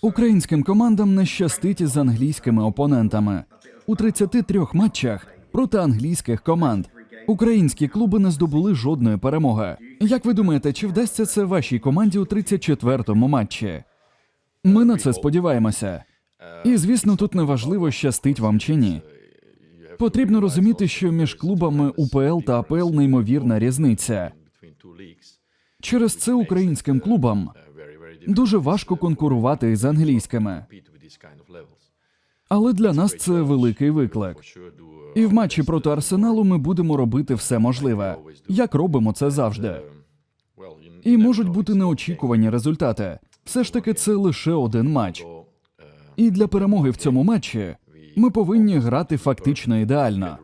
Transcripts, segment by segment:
Українським командам не щастить із англійськими опонентами. У 33 матчах проти англійських команд українські клуби не здобули жодної перемоги. Як ви думаєте, чи вдасться це вашій команді у 34-му матчі? Ми на це сподіваємося. І звісно, тут не важливо, щастить вам чи ні. Потрібно розуміти, що між клубами УПЛ та АПЛ неймовірна різниця. Через це українським клубам дуже важко конкурувати із англійськими. Але для нас це великий виклик. І в матчі проти Арсеналу ми будемо робити все можливе, як робимо це завжди. І можуть бути неочікувані результати. Все ж таки, це лише один матч. І для перемоги в цьому матчі ми повинні грати фактично ідеально.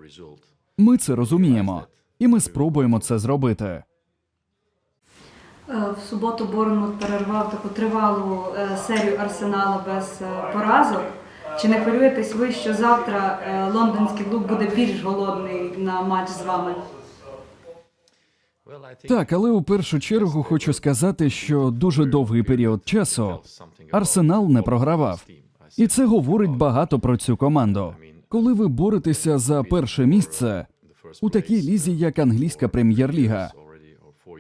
Ми це розуміємо, і ми спробуємо це зробити. Е, В суботу Боремут перервав таку тривалу е, серію Арсенала без е, поразок. Чи не хвилюєтесь ви, що завтра лондонський клуб буде більш голодний на матч з вами? Так, але у першу чергу хочу сказати, що дуже довгий період часу Арсенал не програвав. І це говорить багато про цю команду. Коли ви боретеся за перше місце у такій лізі, як англійська прем'єр-ліга,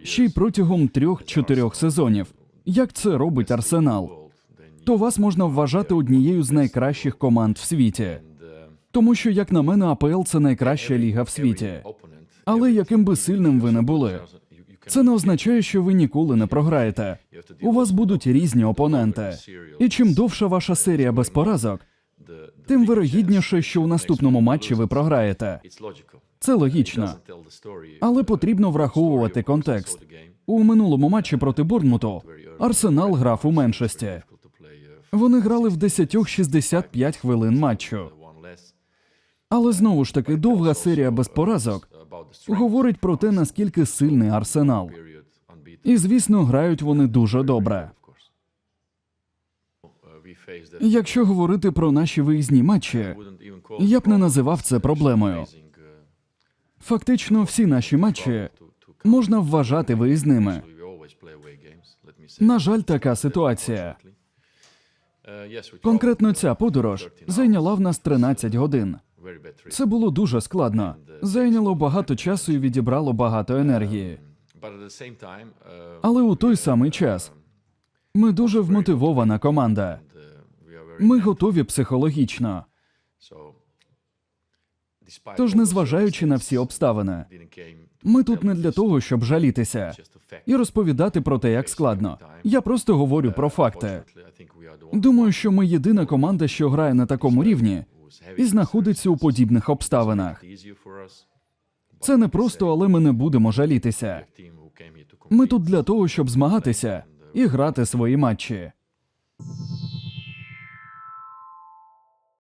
ще й протягом трьох-чотирьох сезонів, як це робить Арсенал, то вас можна вважати однією з найкращих команд в світі. Тому що, як на мене, АПЛ це найкраща ліга в світі. Але яким би сильним ви не були, це не означає, що ви ніколи не програєте. У вас будуть різні опоненти. І чим довша ваша серія без поразок, тим вирогідніше, що у наступному матчі ви програєте. Це логічно. Але потрібно враховувати контекст. У минулому матчі проти Борнмуту Арсенал грав у меншості. Вони грали в 10-65 хвилин матчу. Але знову ж таки, довга серія без поразок говорить про те, наскільки сильний арсенал. І звісно, грають вони дуже добре. Якщо говорити про наші виїзні матчі, я б не називав це проблемою. Фактично, всі наші матчі можна вважати виїзними. На жаль, така ситуація. Конкретно ця подорож зайняла в нас 13 годин. Це було дуже складно. Зайняло багато часу і відібрало багато енергії. Але у той самий час ми дуже вмотивована команда. Ми готові психологічно. Тож, незважаючи на всі обставини, ми тут не для того, щоб жалітися і розповідати про те, як складно. Я просто говорю про факти. Думаю, що ми єдина команда, що грає на такому рівні і знаходиться у подібних обставинах. Це не просто, але ми не будемо жалітися. Ми тут для того, щоб змагатися і грати свої матчі.